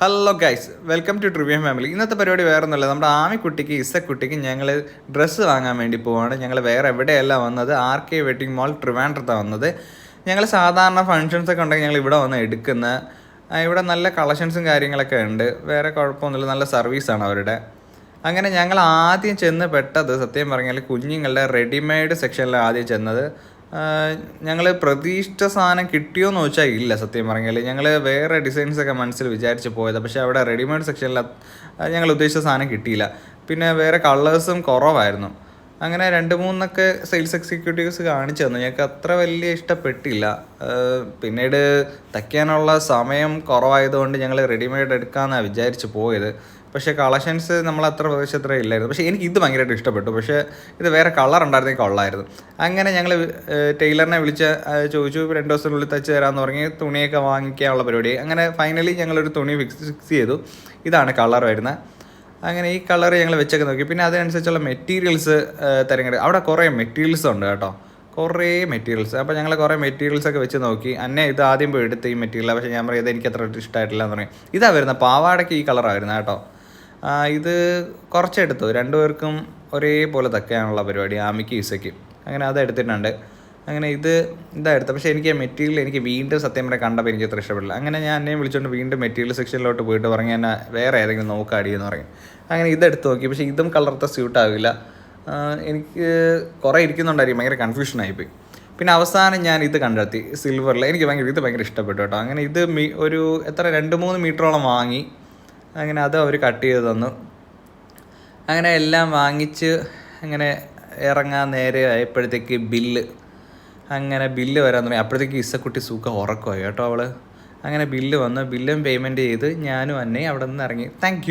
Hello guys welcome to Trivya family ഇന്നത്തെ പരിപാടി വേറെ ഒന്നുമില്ല. നമ്മുടെ ആമിക്കുട്ടിക്ക് ഇസക്കുട്ടിക്ക് ഞങ്ങൾ ഡ്രസ്സ് വാങ്ങാൻ വേണ്ടി പോവാണ്. ഞങ്ങൾ വേറെ എവിടെയല്ല വന്നത്? ആർ കെ വെഡിങ് മോൾ ട്രിവാൻഡ്രത്താണ് വന്നത്. ഞങ്ങൾ സാധാരണ ഫങ്ഷൻസ് ഒക്കെ ഉണ്ടെങ്കിൽ ഞങ്ങൾ ഇവിടെ വന്ന് എടുക്കുന്ന. ഇവിടെ നല്ല കളക്ഷൻസും കാര്യങ്ങളൊക്കെ ഉണ്ട്. വേറെ കുഴപ്പമൊന്നുമില്ല. നല്ല സർവീസാണ് അവരുടെ. അങ്ങനെ ഞങ്ങൾ ആദ്യം ചെന്ന് പെട്ടത് സത്യം പറഞ്ഞാൽ കുഞ്ഞുങ്ങളുടെ റെഡിമെയ്ഡ് സെക്ഷനിലാണ് ആദ്യം ചെന്നത്. ഞങ്ങൾ പ്രതീക്ഷിച്ച സാധനം കിട്ടിയോന്ന് ചോദിച്ചാൽ ഇല്ല സത്യം പറഞ്ഞാൽ ഞങ്ങൾ വേറെ ഡിസൈൻസ് ഒക്കെ മനസ്സിൽ വിചാരിച്ച് പോയത്. പക്ഷേ അവിടെ റെഡിമെയ്ഡ് സെക്ഷനിൽ ഞങ്ങൾ ഉദ്ദേശിച്ച സാധനം കിട്ടിയില്ല. പിന്നെ വേറെ കളേഴ്സും കുറവായിരുന്നു. അങ്ങനെ രണ്ട് മൂന്നൊക്കെ സെയിൽസ് എക്സിക്യൂട്ടീവ്സ് കാണിച്ചു തന്നു. ഞങ്ങൾക്ക് അത്ര വലിയ ഇഷ്ടപ്പെട്ടില്ല. പിന്നീട് തയ്ക്കാനുള്ള സമയം കുറവായതുകൊണ്ട് ഞങ്ങൾ റെഡിമെയ്ഡ് എടുക്കാമെന്നാണ് വിചാരിച്ച് പോയത്. പക്ഷേ കളക്ഷൻസ് നമ്മൾ അത്ര പ്രദേശത്ര ഇല്ലായിരുന്നു. പക്ഷേ എനിക്ക് ഇത് ഭയങ്കരമായിട്ട് ഇഷ്ടപ്പെട്ടു. പക്ഷേ ഇത് വേറെ കളർ ഉണ്ടായിരുന്നെങ്കിൽ കൊള്ളായിരുന്നു. അങ്ങനെ ഞങ്ങൾ ടൈലറിനെ വിളിച്ച് ചോദിച്ചു രണ്ട് ദിവസത്തിനുള്ളിൽ തയ്ച്ച് തരാമെന്ന് പറഞ്ഞ് തുണിയൊക്കെ വാങ്ങിക്കാനുള്ള പരിപാടി. അങ്ങനെ ഫൈനലി ഞങ്ങളൊരു തുണി ഫിക്സ് ഫിക്സ് ചെയ്തു. ഇതാണ് കളർ വരുന്നത്. അങ്ങനെ ഈ കളർ ഞങ്ങൾ വെച്ചൊക്കെ നോക്കി. പിന്നെ അതിനനുസരിച്ചുള്ള മെറ്റീരിയൽസ് തിരഞ്ഞെടുക്കുക അവിടെ കുറേ മെറ്റീരിയൽസ് ഉണ്ട് കേട്ടോ. കുറേ മെറ്റീരിയൽസ് അപ്പോൾ ഞങ്ങൾ കുറേ മെറ്റീരിയൽസ് ഒക്കെ വെച്ച് നോക്കി. അന്നെ ഇത് ആദ്യം പോയി എടുത്ത് ഈ മെറ്റീരിയൽ പക്ഷേ ഞാൻ പറയും ഇത് എനിക്ക് അത്ര ഇഷ്ടമായിട്ടില്ല എന്ന് പറയും. ഇതാ വരുന്നത്. പാവാടയ്ക്ക് ഈ കളറായിരുന്നു കേട്ടോ. ഇത് കുറച്ചെടുത്തു. രണ്ടുപേർക്കും ഒരേപോലെ തക്കാനുള്ള പരിപാടി ആമിക്ക് ഈസയ്ക്ക്. അങ്ങനെ അത് എടുത്തിട്ടുണ്ട്. അങ്ങനെ ഇത് ഇതാ എടുത്തത് പക്ഷേ എനിക്ക് മെറ്റീരിയൽ എനിക്ക് വീണ്ടും സത്യം പറഞ്ഞാൽ കണ്ടപ്പോൾ എനിക്ക് അത്ര ഇഷ്ടപ്പെടില്ല അങ്ങനെ ഞാൻ എന്നെ വിളിച്ചുകൊണ്ട് വീണ്ടും മെറ്റീരിയൽ സെക്ഷനിലോട്ട് പോയിട്ട് പറഞ്ഞു എന്നെ വേറെ ഏതെങ്കിലും നോക്കാടി എന്ന് പറയും അങ്ങനെ ഇതെടുത്ത് നോക്കി. പക്ഷേ ഇതും കളർത്ത സ്യൂട്ട് ആവില്ല എനിക്ക് കുറേ ഇരിക്കുന്നുണ്ടായിരിക്കും. ഭയങ്കര കൺഫ്യൂഷൻ ആയിപ്പോയി പിന്നെ അവസാനം ഞാൻ ഇത് കണ്ടെത്തി. സിൽവറിൽ. എനിക്ക് ഭയങ്കര ഇത് ഭയങ്കര ഇഷ്ടപ്പെട്ടു കേട്ടോ. അങ്ങനെ ഇത് ഒരു എത്ര രണ്ട് മൂന്ന് മീറ്ററോളം വാങ്ങി. അങ്ങനെ അത് അവർ കട്ട് ചെയ്ത് തന്നു. അങ്ങനെ എല്ലാം വാങ്ങിച്ച് അങ്ങനെ ഇറങ്ങാൻ നേരെ ആയപ്പോഴത്തേക്ക് ബില്ല്. അങ്ങനെ ബില്ല് വരാൻ തുടങ്ങി. അപ്പോഴത്തേക്ക് ഇസക്കുട്ടി സുഖം ഉറക്കമായി കേട്ടോ അവൾ അങ്ങനെ ബില്ല് വന്ന്. ബില്ലും പേയ്മെന്റ് ചെയ്ത് ഞാനും അന്നേ അവിടെ നിന്ന് ഇറങ്ങി. താങ്ക്